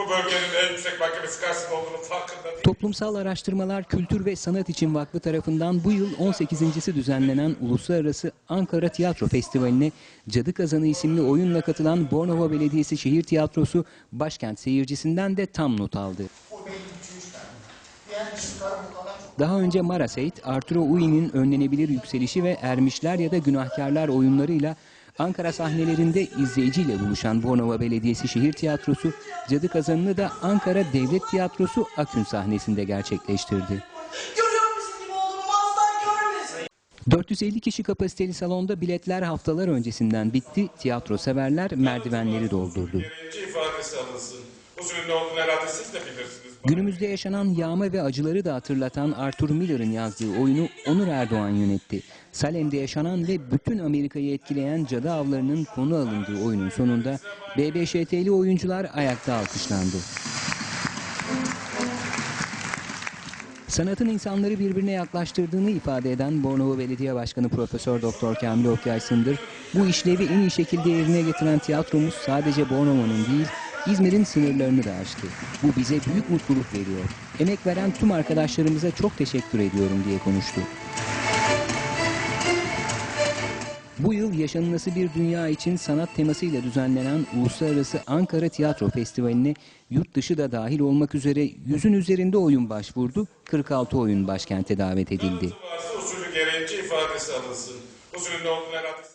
bu bölgenin en yüksek mahkemesi karşısında olduğunun farkında değil. Toplumsal Araştırmalar Kültür ve Sanat İçin Vakfı tarafından bu yıl 18.si düzenlenen Uluslararası Ankara Tiyatro Festivali'ne Cadı Kazanı isimli oyunla katılan Bornova Belediyesi Şehir Tiyatrosu başkent seyircisinden de tam not aldı. Daha önce Maraseit, Arturo Ui'nin önlenebilir yükselişi ve Ermişler ya da Günahkarlar oyunlarıyla Ankara sahnelerinde izleyiciyle buluşan Bornova Belediyesi Şehir Tiyatrosu, Cadı Kazanı'nı da Ankara Devlet Tiyatrosu Akün sahnesinde gerçekleştirdi. Görüyor musun gibi oğlum asla görmesin. 450 kişi kapasiteli salonda biletler haftalar öncesinden bitti, tiyatro severler merdivenleri doldurdu. Günümüzde yaşanan yağma ve acıları da hatırlatan Arthur Miller'ın yazdığı oyunu Onur Erdoğan yönetti. Salem'de yaşanan ve bütün Amerika'yı etkileyen cadı avlarının konu alındığı oyunun sonunda BBŞT'li oyuncular ayakta alkışlandı. Sanatın insanları birbirine yaklaştırdığını ifade eden Bornova Belediye Başkanı Profesör Doktor Kamil Okyay Sındır, bu işlevi en iyi şekilde yerine getiren tiyatromuz sadece Bornova'nın değil, İzmir'in sınırlarını da aştı. Bu bize büyük mutluluk veriyor. Emek veren tüm arkadaşlarımıza çok teşekkür ediyorum diye konuştu. Bu yıl yaşanılası bir dünya için sanat temasıyla düzenlenen Uluslararası Ankara Tiyatro Festivali'ne yurt dışı da dahil olmak üzere yüzün üzerinde oyun başvurdu, 46 oyun başkente davet edildi. Usulü gereğince ifadesi alınsın. Usulün ne olduğunu herhalde